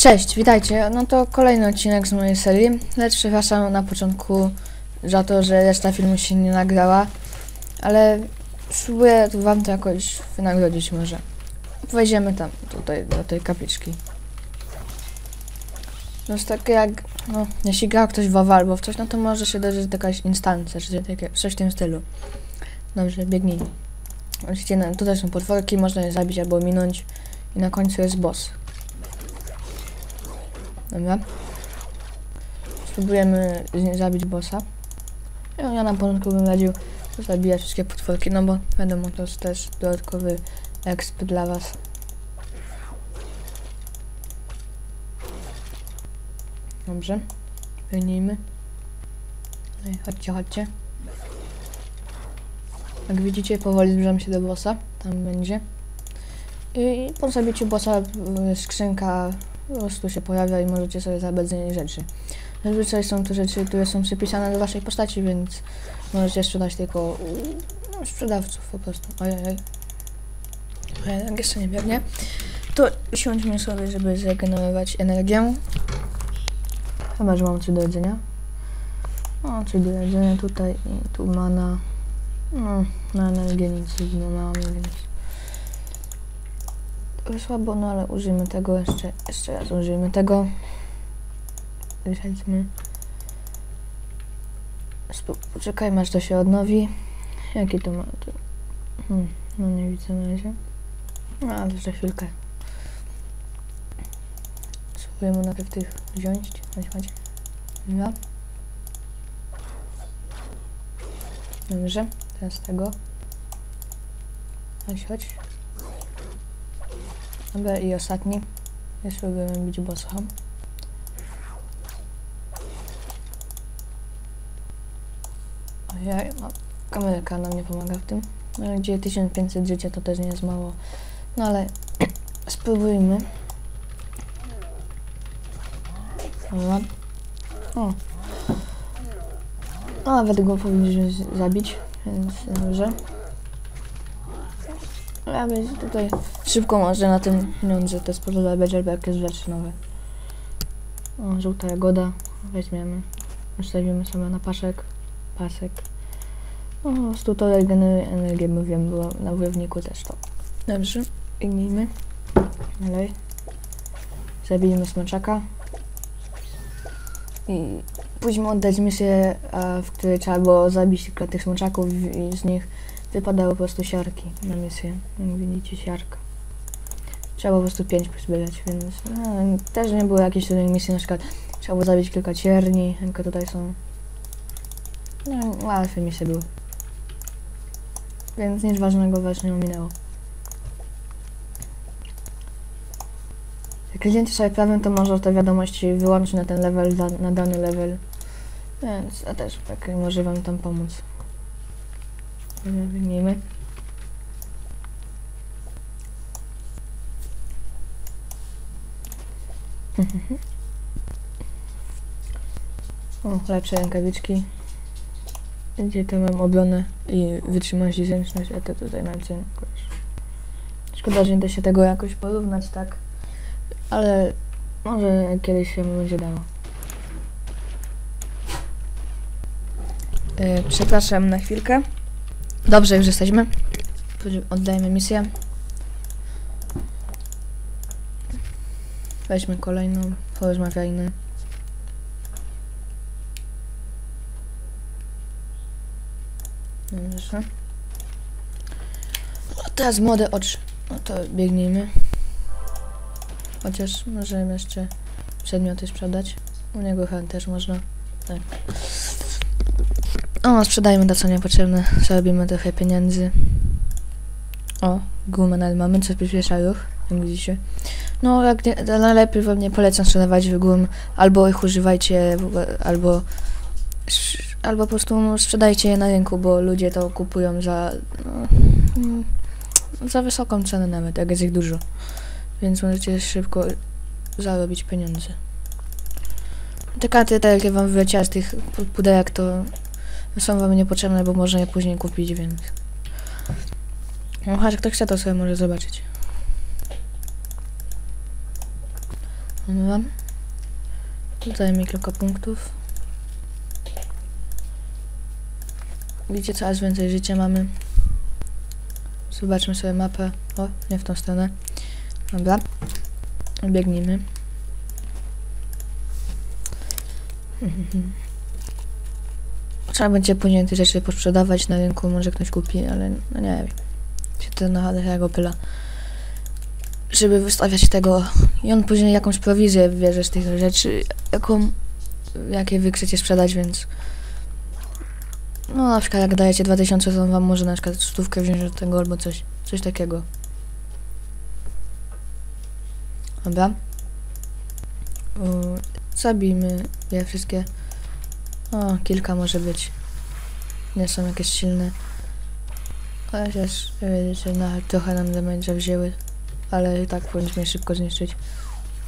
Cześć, witajcie. No to kolejny odcinek z mojej serii, lecz przepraszam na początku za to, że reszta filmu się nie nagrała, ale spróbuję wam to jakoś wynagrodzić może. Wejdziemy tam, tutaj, do tej kapliczki. To jest takie jak, no, jeśli grał ktoś w WoW albo w coś, no to może się to jakaś instancja, czy takie, coś w tym stylu. Dobrze, biegnij. Oczywiście no, tutaj są potworki, można je zabić albo minąć i na końcu jest boss. Dobra. Spróbujemy zabić bossa. Ja, ja na początku bym radził zabijać wszystkie potworki, no bo wiadomo, to jest też dodatkowy exp dla was. Dobrze. Biegnijmy. No i chodźcie, chodźcie. Jak widzicie, powoli zbliżam się do bossa. Tam będzie. I po zabiciu bossa skrzynka po prostu się pojawia i możecie sobie zabrać z niej rzeczy. Zazwyczaj są to rzeczy, które są przypisane do waszej postaci, więc możecie sprzedać tylko no, sprzedawców po prostu. Ojej. Jak jeszcze nie biegnie. To siądźmy sobie, żeby zregenerować energię. Chyba, że mam coś do jedzenia. O, coś do jedzenia tutaj i tu mana. No, na energię nic nie mamy, więc słabo, no ale użyjmy tego jeszcze, jeszcze raz użyjmy tego. Weźmy. Poczekajmy aż to się odnowi. Jaki to ma? To... Hmm, no nie widzę na razie. No ale jeszcze chwilkę. Spróbujemy najpierw tych wziąć. Chodź, chodź. Dobra. Dobrze, teraz tego. Chodź, chodź. Dobra, i ostatni. Ja spróbujemy bić bossa. Ojej, no, kamerka nam nie pomaga w tym. No, gdzie 1500 życia to też nie jest mało. No ale spróbujmy. Dobra. O. No, nawet go powinniśmy zabić, więc dobrze. Tutaj szybko może na tym pieniądze te sprzedać albo jakieś rzeczy nowe. O, żółta jagoda weźmiemy. Ustawimy sobie na paszek, pasek. No, po prostu to regeneruje energię, bo wiem, było na wojowniku też to. Dobrze, biegnijmy. Dalej. Zabijmy smoczaka. I później oddać misję, w której trzeba było zabić tych smoczaków i z nich wypadały po prostu siarki na misję. Jak widzicie, siarka. Trzeba po prostu pięć pozbierać, więc no, też nie było jakiejś tutaj misji, na przykład trzeba było zabić kilka cierni, tylko tutaj są no, łatwe misje były. Więc nic ważnego właśnie ominęło. Jak klikniecie sobie prawym, to może te wiadomości wyłączyć na ten level, na dany level. Więc ja też tak może wam tam pomóc. Wymienimy. o, lepsze rękawiczki. Gdzie to mam obronę i wytrzymałość zręczność, a to tutaj mam cię Szkoda, że nie da się tego jakoś porównać, tak? Ale może kiedyś się będzie dało. Yy, przepraszam na chwilkę. Dobrze, już jesteśmy. Oddajmy misję. Weźmy kolejną, porozmawiajmy. Dobrze. O, teraz młode oczy. No to biegnijmy. Chociaż możemy jeszcze przedmioty sprzedać. U niego chyba też można. Tak. O, sprzedajmy to co niepotrzebne. Zarobimy trochę pieniędzy. O, gumę mamy, co przyspiesza ruch, jak widzicie. No, jak nie, najlepiej wam nie polecam sprzedawać gum, albo ich używajcie, albo albo po prostu sprzedajcie je na rynku, bo ludzie to kupują za no, mm, za wysoką cenę nawet, jak jest ich dużo. Więc możecie szybko zarobić pieniądze. Te karty, tak jak wam wyleciały z tych pudełek, to są wam niepotrzebne, bo można je później kupić, więc... No, choć kto chce, to sobie może zobaczyć. Dobra. Tutaj mi kilka punktów. Widzicie, coraz więcej życia mamy. Zobaczmy sobie mapę. O, nie w tą stronę. Dobra. Biegnijmy. Trzeba będzie później te rzeczy posprzedawać na rynku, może ktoś kupi, ale no nie wiem. Się to na tego pyla. Żeby wystawiać tego i on później jakąś prowizję bierze z tych rzeczy, jaką, jakie wy chcecie sprzedać, więc no na przykład jak dajecie 2000, to on wam może na przykład stówkę wziąć od tego albo coś, coś takiego. Dobra. Zabijmy je wszystkie. O, kilka może być. Nie są jakieś silne. Chociaż wiecie, na, trochę nam damage'a wzięły. Ale i tak powinniśmy szybko zniszczyć.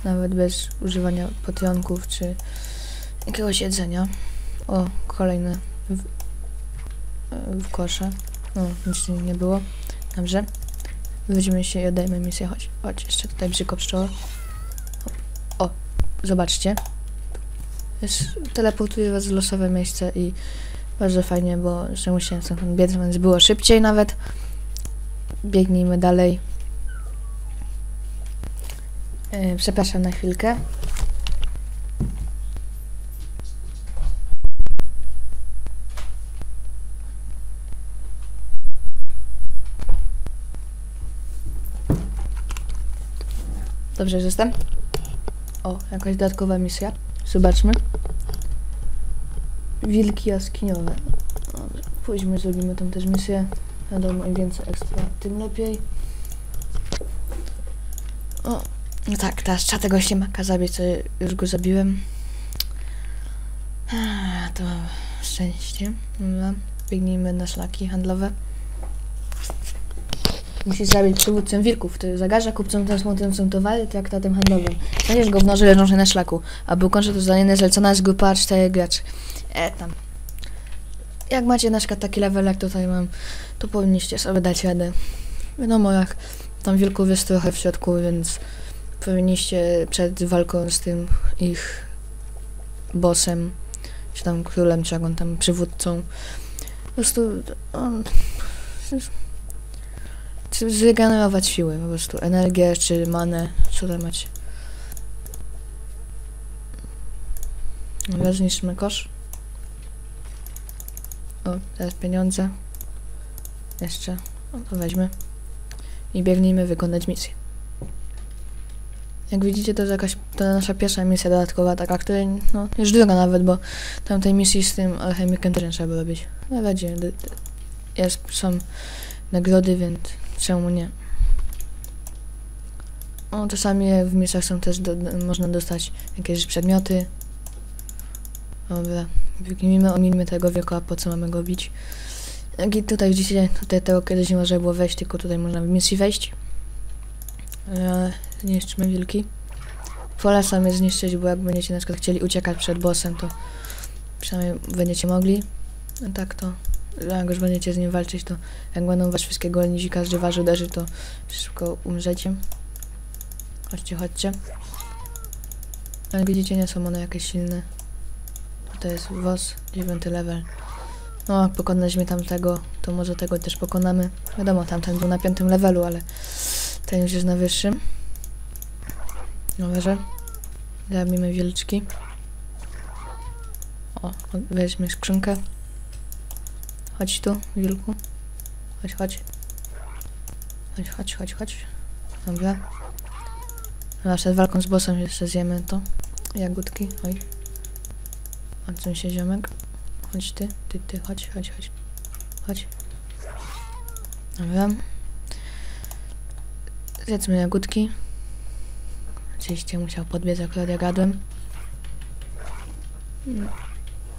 Nawet bez używania potionków czy jakiegoś jedzenia. O, kolejne w, w kosze. No, nic nie było. Dobrze. Weźmy się i oddajmy misję. Chodź, chodź, jeszcze tutaj bzyko pszczoła. O, o, zobaczcie. Teleportuje was w losowe miejsce i bardzo fajnie, bo że musiałem stąd biec, więc było szybciej nawet. Biegnijmy dalej. Yy, przepraszam na chwilkę. Dobrze, że jestem. O, jakaś dodatkowa misja. Zobaczmy. Wilki jaskiniowe. Dobrze, pójdźmy, zrobimy tam też misję. Wiadomo, im więcej ekstra, tym lepiej. O, no tak, teraz trzeba tego ślimaka zabić, co już go zabiłem. To szczęście. Biegnijmy na szlaki handlowe. Musisz zabić przywódcę wilków, który zagarza kupcom transportującym towary traktatem handlowym. Znajdziesz go w noży leżącej na szlaku, a był kończy to zadanie zlecona z grupa 4 graczy. E, tam. Jak macie na przykład taki level, jak tutaj mam, to powinniście sobie dać radę. Wiadomo, jak tam wilków jest trochę w środku, więc powinniście przed walką z tym ich bossem, czy tam królem, czy jak on tam przywódcą, po prostu on, zregenerować siły, po prostu energię, czy manę, co tam macie. Dobra, zniszczymy kosz. O, teraz pieniądze. Jeszcze. O, to weźmy. I biegnijmy wykonać misję. Jak widzicie, to jest jakaś, to nasza pierwsza misja dodatkowa, taka, której, no, już druga nawet, bo tamtej misji z tym alchemikiem też trzeba robić. No będzie, d- d- jest, są nagrody, więc czemu nie? O, czasami w misjach są też, do, można dostać jakieś przedmioty. Dobra, biegnijmy, ominimy tego wielka, po co mamy go bić. I tutaj widzicie, tutaj tego kiedyś nie można było wejść, tylko tutaj można w misji wejść. E, zniszczymy wilki. Polecam je zniszczyć, bo jak będziecie na przykład chcieli uciekać przed bossem, to przynajmniej będziecie mogli. A tak to, jak już będziecie z nim walczyć, to jak będą was wszystkie gonić i każdy was uderzy, to szybko umrzecie. Chodźcie, chodźcie. Jak widzicie, nie są one jakieś silne. To jest WOS, 9 level. No, jak pokonaliśmy tamtego, to może tego też pokonamy. Wiadomo, tamten był na piątym levelu, ale ten już jest na wyższym. Dobrze. Zabijmy wielczki. O, weźmy skrzynkę. Chodź tu, wilku. Chodź, chodź. Chodź, chodź, chodź, chodź. Dobra. Dobra, przed walką z bossem jeszcze zjemy to. Jagódki, oj. Odsuń się ziomek. Chodź ty, ty, ty, chodź, chodź, chodź. Chodź. Dobra. Zjedzmy jagódki. Oczywiście musiał podbiec, akurat ja gadłem. Mm.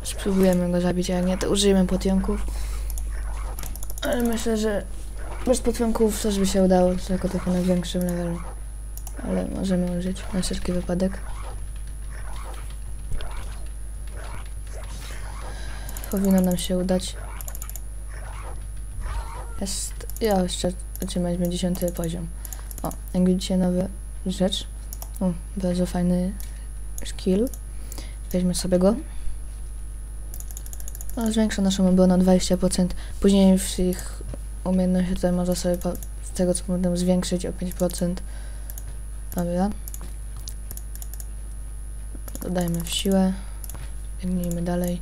Spróbujemy go zabić, a jak nie, to użyjemy potionków. Myślę, że bez potionków też by się udało, tylko tylko na większym levelu. Ale możemy użyć na wszelki wypadek. Powinno nam się udać. Jest... Ja jeszcze otrzymaliśmy 10 poziom. O, jak widzicie nowa rzecz. O, bardzo fajny skill. Weźmy sobie go. No, zwiększa naszą obronę o 20%. Później w ich umiejętności tutaj można sobie z tego co będę zwiększyć o 5%. Dobra. Dodajmy w siłę. Biegnijmy dalej.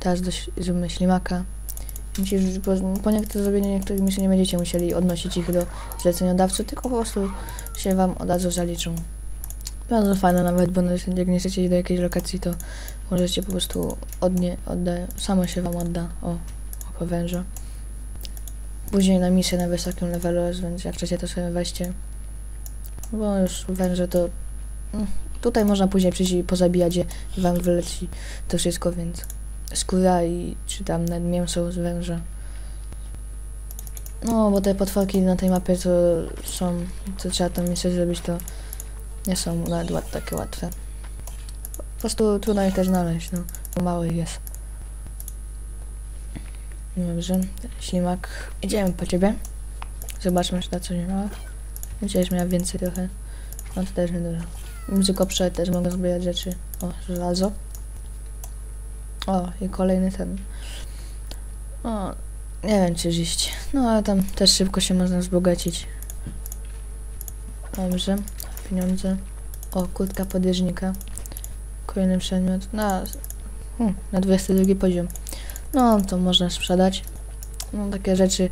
Teraz doś- zrobimy ślimaka. Musisz, po, po niektórych zrobieniu niektórych nie będziecie musieli odnosić ich do zleceniodawcy, tylko po prostu się wam od razu zaliczą. Bardzo fajne nawet, bo jak nie chcecie iść do jakiejś lokacji, to możecie po prostu odnie, odda, samo się wam odda. O, oko węża. Później na misję na wysokim levelu, więc jak chcecie to sobie weźcie. Bo już węże to... mm, Tutaj można później przyjść i pozabijać je wam wyleci to wszystko, więc skóra i czy tam nawet mięso z węża. No, bo te potworki na tej mapie to są, co trzeba tam jeszcze zrobić, to nie są nawet takie łatwe. Po prostu trudno ich też znaleźć, no, ich jest. Dobrze, ślimak, idziemy po ciebie. Zobaczmy, czy ta coś nie ma. Myślę, że miała więcej trochę. No to też nie dużo. Muzykoprze też mogę zbierać rzeczy. O, żelazo. O, i kolejny ten. O, nie wiem czy iść. No ale tam też szybko się można wzbogacić. Dobrze, pieniądze. O, kurtka podjeżdżnika. Kolejny przedmiot. Na, hmm, na 22 poziom. No, to można sprzedać. No, takie rzeczy,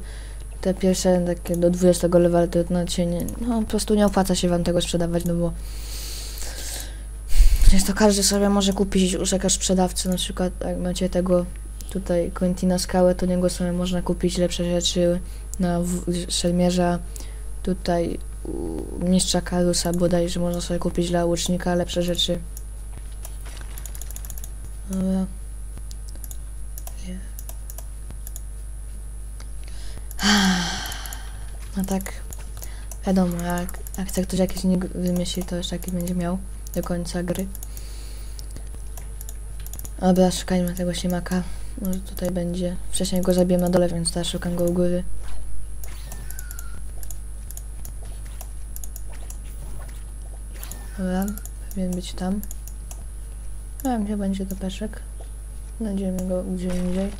te pierwsze, takie do 20 levelu, to no, się nie, no, po prostu nie opłaca się wam tego sprzedawać, no bo jest to każdy sobie może kupić u jakiegoś sprzedawcy, na przykład jak macie tego tutaj Quentina Skałę, to niego sobie można kupić lepsze rzeczy na szermierza, tutaj mistrza Karusa bodajże można sobie kupić dla łucznika lepsze rzeczy. Dobra. No tak, wiadomo, jak, jak chce ktoś jakiś nick wymyśli, to już taki będzie miał do końca gry. Dobra, szukajmy tego ślimaka. Może tutaj będzie. Wcześniej go zabiłem na dole, więc teraz szukam go u góry. Dobra, powinien być tam. Nie wiem, gdzie będzie to peszek. Znajdziemy go gdzie indziej.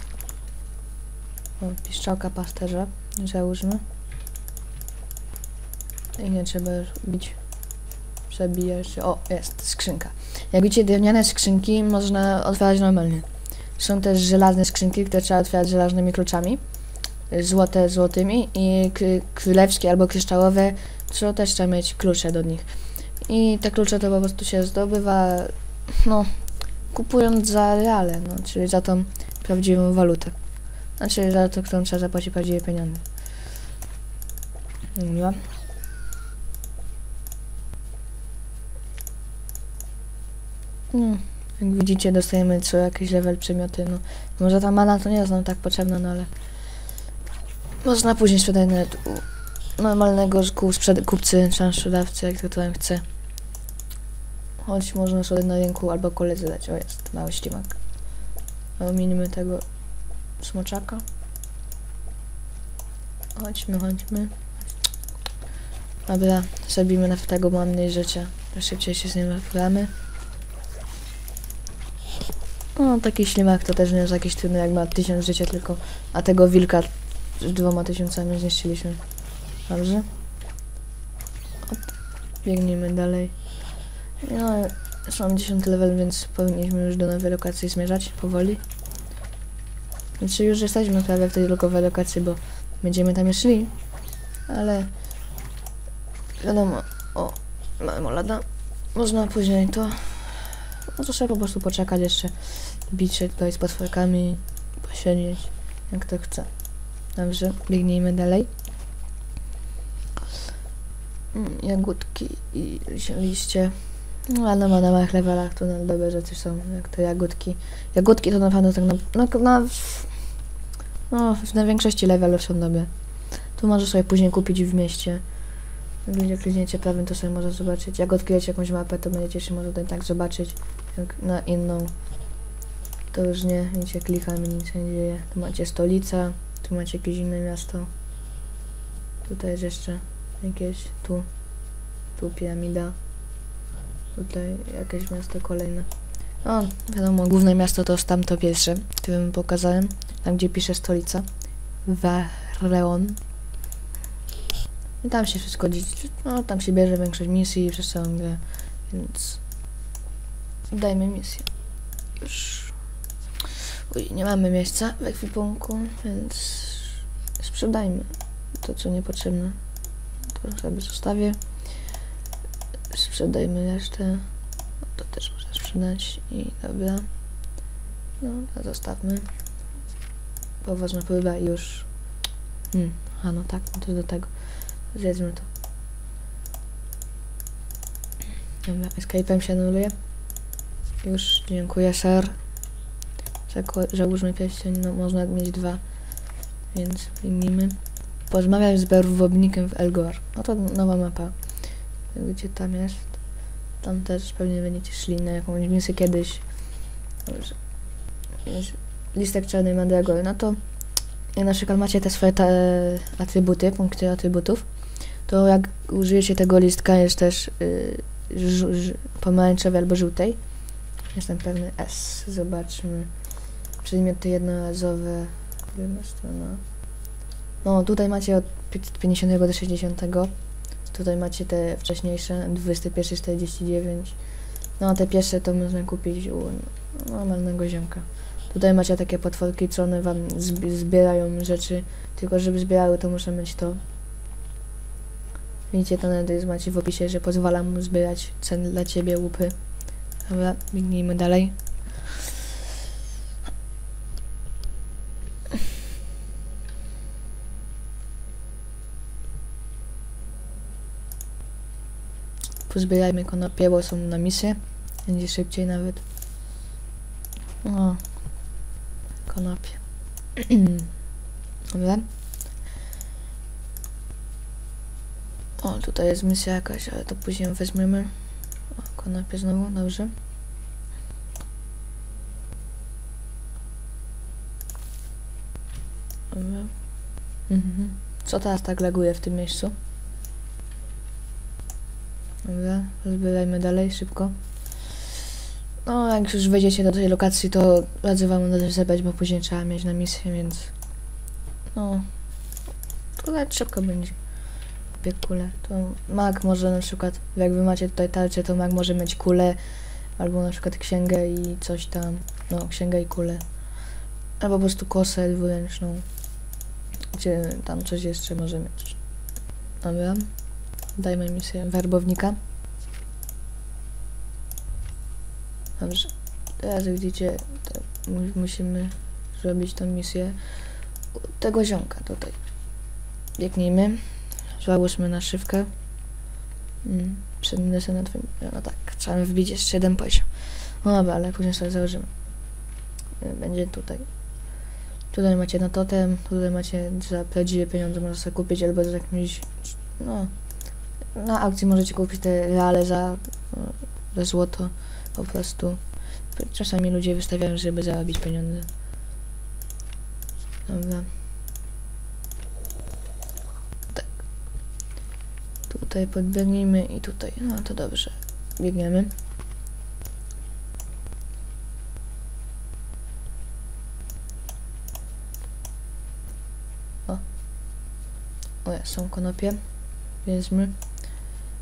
O, piszczałka pasterza. Załóżmy. I nie trzeba już bić. Przebijać się. O, jest skrzynka. Jak widzicie, drewniane skrzynki można otwierać normalnie. Są też żelazne skrzynki, które trzeba otwierać żelaznymi kluczami. Złote złotymi i królewskie albo kryształowe, co też trzeba mieć klucze do nich. I te klucze to po prostu się zdobywa, no, kupując za reale, no, czyli za tą prawdziwą walutę. Znaczy za to, którą trzeba zapłacić prawdziwe pieniądze. Dobra. No, jak widzicie, dostajemy co jakiś level przedmioty, no. Może ta mana to nie jest nam tak potrzebna, no ale... Można później sprzedać nawet u normalnego kupcy, czy sprzedawcy, jak to tam chce. Choć można sobie na rynku albo koledzy dać. O, jest mały ślimak. Ominimy tego smoczaka. Chodźmy, chodźmy. Dobra, zabijmy na tego, mam mniej życia. Szybciej się z nim wypłamy. No, taki ślimak to też nie jest jakiś trudny, jak ma tysiąc życia tylko, a tego wilka z dwoma tysiącami zniszczyliśmy. Dobrze? Hop. Biegniemy dalej. No, już mam 10 level, więc powinniśmy już do nowej lokacji zmierzać powoli. Znaczy już jesteśmy prawie w tej lokowej lokacji, bo będziemy tam już szli. Ale wiadomo, o, mamy lada. Można później to no to trzeba po prostu poczekać jeszcze, bić się tutaj z potworkami, posiedzieć, jak to chce. Dobrze, biegnijmy dalej. Mm, Jagódki i liście- No ale na małych levelach to na dobre rzeczy są, jak te jagódki. Jagódki to na pewno tak na, no, na, no, na większości levelów są dobre. Tu możesz sobie później kupić w mieście. Jak będzie kliknięcie prawym, to sobie może zobaczyć. Jak odkryjecie jakąś mapę, to będziecie się może tak zobaczyć na inną. To już nie, widzicie, klikamy, nic się nie dzieje. Tu macie stolica, tu macie jakieś inne miasto. Tutaj jest jeszcze jakieś, tu, tu piramida. Tutaj jakieś miasto kolejne. O, wiadomo, główne miasto to tamto pierwsze, które wam pokazałem. Tam, gdzie pisze stolica. Vareon. I tam się wszystko dzieje. No, tam się bierze większość misji przez całą grę, więc dajmy misję. Już. Uj, nie mamy miejsca w ekwipunku, więc sprzedajmy to, co niepotrzebne. To sobie zostawię. Sprzedajmy resztę. To też można sprzedać i dobra. No, to zostawmy. Poważna próba i już. Hmm, a no tak, no to do tego. Zjedzmy to. Dobra, escape'em się anuluje. Już, dziękuję, sir. Załóżmy pierścień, no można mieć dwa. Więc wyjmijmy. Porozmawiaj z berwobnikiem w Elgor. No to nowa mapa. Gdzie tam jest? Tam też pewnie będziecie szli na jakąś misję kiedyś. Listek czarnej mandragory. No to jak na przykład macie te swoje te atrybuty, punkty atrybutów, to jak użyjecie tego listka jest też y, pomarańczowej albo żółtej. Jestem pewny S. Zobaczmy. Przedmioty jednorazowe. Jedna strona. No, tutaj macie od pi- 50 do 60. Tutaj macie te wcześniejsze, 21, 49. No, a te pierwsze to można kupić u normalnego ziomka. Tutaj macie takie potworki, co one wam zbi- zbierają rzeczy. Tylko żeby zbierały, to muszę mieć to. Widzicie, to nawet macie w opisie, że pozwala mu zbierać cen dla ciebie łupy. Dobra, biegnijmy dalej. Pozbierajmy konopie, bo są na misję. Będzie szybciej nawet. O. Konopie. Dobra. O, tutaj jest misja jakaś, ale to później weźmiemy. O, konopie znowu, dobrze. Dobra. Mhm. Co teraz tak laguje w tym miejscu? Dobra, zbierajmy dalej, szybko. No, jak już wejdziecie do tej lokacji, to radzę wam nadal zebrać, bo później trzeba mieć na misję, więc... No... To szybko będzie. Kupię kulę. To mag może na przykład, jak wy macie tutaj tarczę, to mag może mieć kulę, albo na przykład księgę i coś tam. No, księgę i kulę. Albo po prostu kosę dwuręczną. Gdzie tam coś jeszcze może mieć. Dobra. Dajmy misję werbownika. Dobrze. Teraz widzicie, musimy zrobić tą misję tego ziomka tutaj. Biegnijmy. Załóżmy naszywkę. Mm, Przednę sobie na twoim... No tak, trzeba wbić jeszcze jeden poziom. No dobra, ale później sobie założymy. Y, Będzie tutaj. Tutaj macie na totem, tutaj macie za prawdziwe pieniądze, można sobie kupić albo za jakimś... No... Na aukcji możecie kupić te reale za, za złoto po prostu. Czasami ludzie wystawiają, żeby zarobić pieniądze. Dobra. Tak. Tutaj podbiegnijmy i tutaj. No to dobrze. Biegniemy. O. O, są konopie. Bierzmy.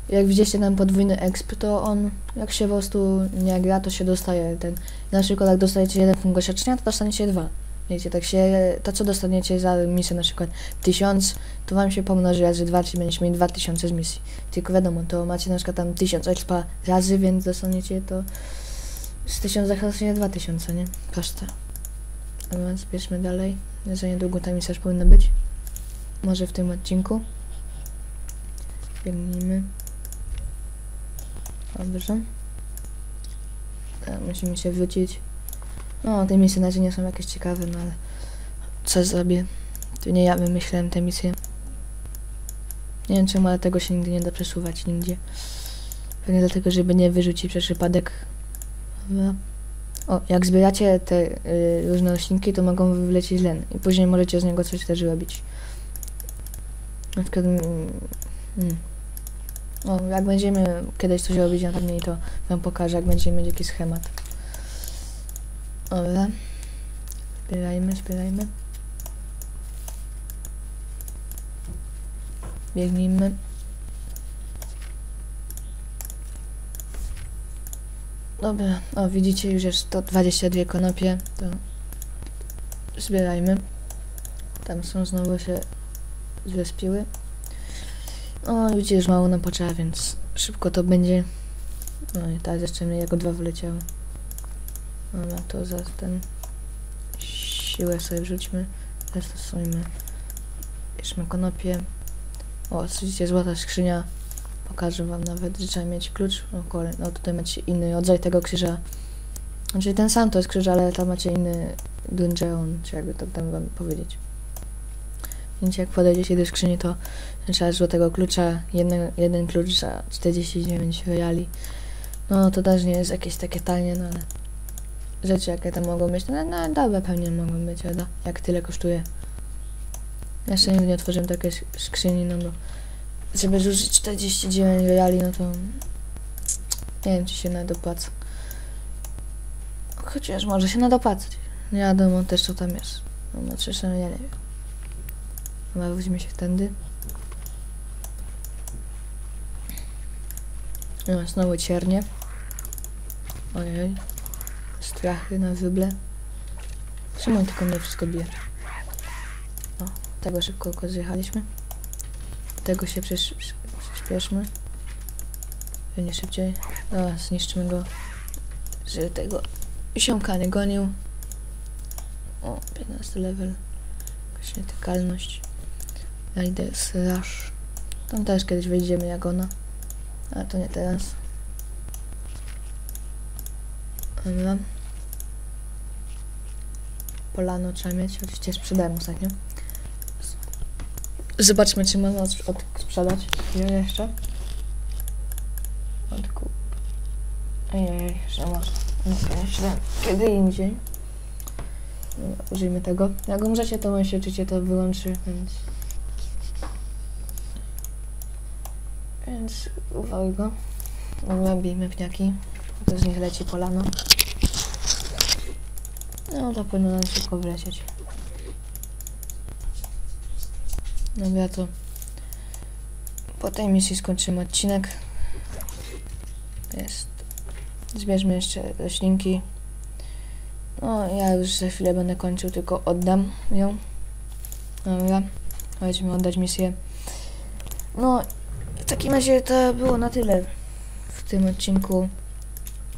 Jak widzicie tam podwójny exp, to on jak się po prostu nie gra, to się dostaje ten. Na przykład jak dostajecie jeden punkt doświadczenia, to dostaniecie dwa. Wiecie, tak się, to co dostaniecie za misję na przykład 1000, to wam się pomnoży razy 2, czyli będziecie mieli 2000 z misji. Tylko wiadomo, to macie na przykład tam 1000 expa razy, więc dostaniecie to z 1000 dostaniecie 2000, nie? Proste. A więc bierzmy dalej. Za niedługo ta misja już powinna być. Może w tym odcinku. Biegnijmy. Dobrze. Tak, musimy się wrócić. No, te misje na razie nie są jakieś ciekawe, no ale co zrobię? To nie ja wymyślałem te misje. Nie wiem czemu, ale tego się nigdy nie da przesuwać nigdzie. Pewnie dlatego, żeby nie wyrzucić przez przypadek. O, jak zbieracie te y, różne roślinki, to mogą wylecieć len i później możecie z niego coś też robić. Na przykład... Mm, mm, O, jak będziemy kiedyś coś robić na turniej, to wam pokażę, jak będziemy mieć jakiś schemat. Dobra. Zbierajmy, zbierajmy. Biegnijmy. Dobra, o widzicie, już jest 122 konopie, to zbierajmy. Tam są znowu się zrespiły. O, widzicie, już mało nam potrzeba, więc szybko to będzie. No i teraz jeszcze mnie jako dwa wyleciały. Dobra, to za ten siłę sobie wrzućmy. Zastosujmy. Bierzmy konopie. O, widzicie, złota skrzynia. Pokażę wam nawet, że trzeba mieć klucz. O, kole, no tutaj macie inny rodzaj tego krzyża. Znaczy ten sam to jest krzyż, ale tam macie inny dungeon, czy jakby tak tam wam powiedzieć. Więc jak podejdziecie do skrzyni, to trzeba złotego klucza, jeden, jeden klucz za 49 reali. No to też nie jest jakieś takie tanie, no ale rzeczy jakie tam mogą być, no, no dobre pewnie mogą być, prawda? Jak tyle kosztuje. Ja Jeszcze nigdy nie otworzyłem takiej sk- skrzyni, no bo żeby zużyć 49 reali, no to nie wiem, czy się nawet opłaca. Chociaż może się nada opłacać. Nie wiadomo też co tam jest. No, znaczy, ja nie wiem. Weźmie się tędy. No, znowu ciernie. Ojej. Strachy na wyble. Czemu tylko mnie wszystko bije? O, tego szybko zjechaliśmy. Tego się przyspieszmy. Nie szybciej. Dobra, zniszczymy go. Żeby tego ziomka nie gonił. O, 15 level. Jakaś nietykalność. Idę slash. Tam też kiedyś wejdziemy jak ona. Ale to nie teraz. Dobra. Polano trzeba mieć. Oczywiście sprzedałem ostatnio. Zobaczmy, czy można od, od sprzedać. Ile jeszcze? Odkup. Ejej, że masz. Myślę, kiedy indziej. Użyjmy tego. Jak umrzecie, to on się to wyłączy, więc... Więc uwagi go. Bijmy pniaki. To z nich leci polano. No to powinno nam szybko wlecieć. Dobra, to po tej misji skończymy odcinek. Jest. Zbierzmy jeszcze roślinki. No, ja już za chwilę będę kończył, tylko oddam ją. Dobra, chodźmy oddać misję. No, w takim razie to było na tyle w tym odcinku.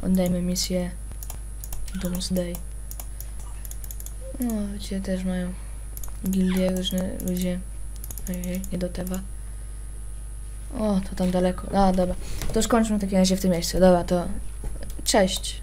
Oddajmy misję Doomsday. No, wiecie, też mają gildie, różne ludzie. Ojej, nie do tewa. O, to tam daleko. A, dobra. To już kończmy w takim razie w tym miejscu. Dobra, to cześć.